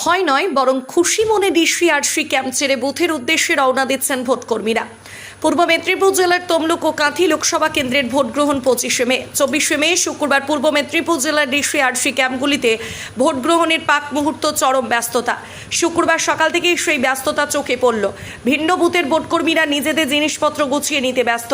ভয় নয়, বরং খুশি মনে ডিসি আর সি ক্যাম্প ছেড়ে বুথের উদ্দেশ্যে রওনা দিচ্ছেন ভোটকর্মীরা। পূর্ব মেদিনীপুর জেলার তমলুক ও কাঁথি লোকসভা কেন্দ্রের ভোট গ্রহণ পঁচিশে মে, চব্বিশে মে, শুক্রবার পূর্ব মেদিনীপুর জেলার ডিসি আর সি ক্যাম্পগুলিতে ভোট গ্রহণের পাক মুহূর্ত চরম ব্যস্ততা। শুক্রবার সকাল থেকেই সেই ব্যস্ততা চোখে পড়ল। ভিন্ন বুথের ভোটকর্মীরা নিজেদের জিনিসপত্র গুছিয়ে নিতে ব্যস্ত।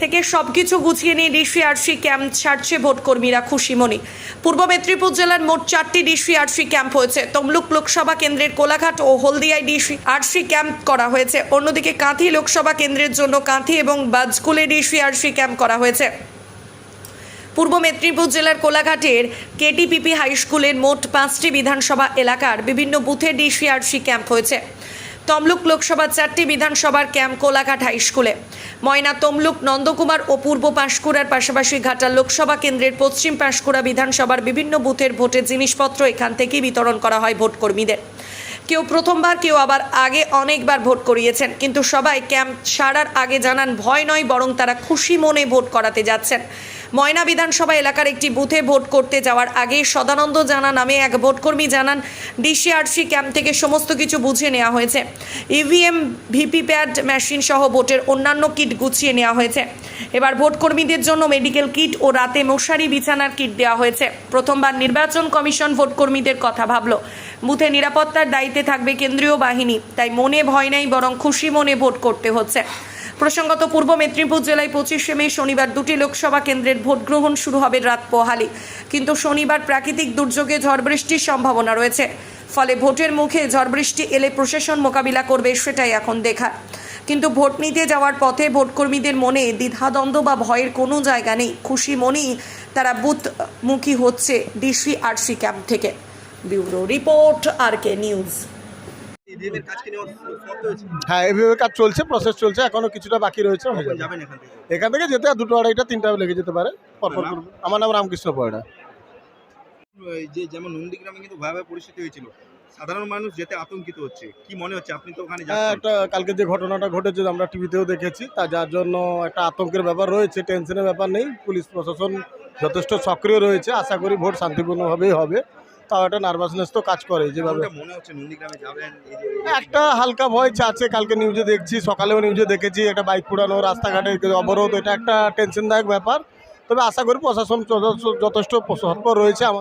থেকে সবকিছু গুছিয়ে নিয়ে ডিসিআরসি ক্যাম্প ছাড়ছে ভোটকর্মীরা খুশিমনি পূর্ব মেদিনীপুর জেলার মোট চারটি ডিসিআরসি ক্যাম্প হয়েছে। তমলুক লোকসভা কেন্দ্রের কোলাঘাট ও হলদিয়ায় ডিসিআরসি ক্যাম্প করা হয়েছে। অন্যদিকে কাঁথি লোকসভা কেন্দ্রের জন্য কাঁথি এবং বাজকুলে ডিসিআরসি ক্যাম্প করা হয়েছে। পূর্ব মেদিনীপুর জেলার কোলাঘাটের কেটিপিপি হাই স্কুলের মোট পাঁচটি বিধানসভা এলাকার বিভিন্ন বুথে ডিসিআরসি ক্যাম্প হয়েছে। তমলুক লোকসভার চারটি বিধানসভার ক্যাম্প কোলাঘাট হাই স্কুলে। ময়না তমলুক, নন্দকুমার ও পূর্ব পাঁশকুড়ার পাশাপাশি ঘাটাল লোকসভা কেন্দ্রের পশ্চিম পাঁশকুড়া বিধানসভার বিভিন্ন বুথের ভোটের জিনিসপত্র এখান থেকেই বিতরণ করা হয় ভোটকর্মীদের। কেউ প্রথমবার, কেউ আবার আগে অনেকবার ভোট করিয়েছেন। কিন্তু সবাই ক্যাম্প ছাড়ার আগে জানান, ভয় নয় বরং তারা খুশি মনে ভোট করাতে যাচ্ছেন। ময়না বিধানসভা এলাকার একটি বুথে ভোট করতে যাওয়ার আগে সদানন্দ জানা নামে এক ভোটকর্মী জানান, ডিসিআরসি ক্যাম্প থেকে সমস্ত কিছু বুঝে নেওয়া হয়েছে। ইভিএম ভিপিপ্যাড মেশিন সহ ভোটের অন্যান্য কিট গুছিয়ে নেওয়া হয়েছে। এবার ভোটকর্মীদের জন্য মেডিকেল কিট ও রাতে মশারি বিছানার কিট দেওয়া হয়েছে। প্রথমবার নির্বাচন কমিশন ভোটকর্মীদের কথা ভাবল। বুথে নিরাপত্তার দায়িত্বে থাকবে কেন্দ্রীয় বাহিনী। তাই মনে ভয় নেই, বরং খুশি মনে ভোট করতে হচ্ছে। প্রসঙ্গত পূর্ব মেদিনীপুর জেলায় পঁচিশে মে শনিবার দুটি লোকসভা কেন্দ্রের ভোট গ্রহণ শুরু হবে রাত পোহালি। কিন্তু শনিবার প্রাকৃতিক দুর্যোগে ঝড় বৃষ্টির সম্ভাবনা রয়েছে। ফলে ভোটের মুখে ঝড় বৃষ্টি এলে প্রশাসন মোকাবিলা করবে সেটাই এখন দেখা কিন্তু ভোট নিতে যাওয়ার পথে ভোটকর্মীদের মনে দ্বিধাদ্বন্দ্ব বা ভয়ের কোনো জায়গা নেই। খুশি মনেই তারা বুথমুখী হচ্ছে ডিসি আরসি ক্যাম্প থেকে। Bureau report R K news হ্যাঁ এভাবে কাজ চলছে প্রসেস চলছে এখনও কিছুটা বাকি রয়েছে হয়ে এখান থেকে? যেতে দুটো আড়াইটা তিনটা লেগে যেতে পারে পরপর আমার নাম রামকৃষ্ণ পয়ডা। এই যে যেমন নন্দীগ্রামে কিন্তু ভয়াবহ পরিস্থিতি হয়েছিল সাধারণ মানুষ যেতে আতঙ্কিত হচ্ছে। কি মনে হচ্ছে? আপনি তো ওখানে হ্যাঁ একটা কালকে যে ঘটনাটা ঘটেছে আমরা টিভিতেও দেখেছি তা যার জন্য একটা আতঙ্কের ব্যাপার রয়েছে টেনশনের ব্যাপার নেই। পুলিশ প্রশাসন যথেষ্ট সক্রিয় রয়েছে আশা করি ভোট শান্তিপূর্ণভাবেই হবে। তাও একটা নার্ভাসনেস তো কাজ করে যেভাবে। একটা হালকা ভয় আছে কালকে নিউজে দেখছি সকালেও নিউজে দেখেছি একটা বাইক পুরানো রাস্তাঘাটে অবরোধ এটা একটা টেনশনদায়ক ব্যাপার। তবে আশা করি প্রশাসন যথেষ্ট সতর্ক রয়েছে আমাদের।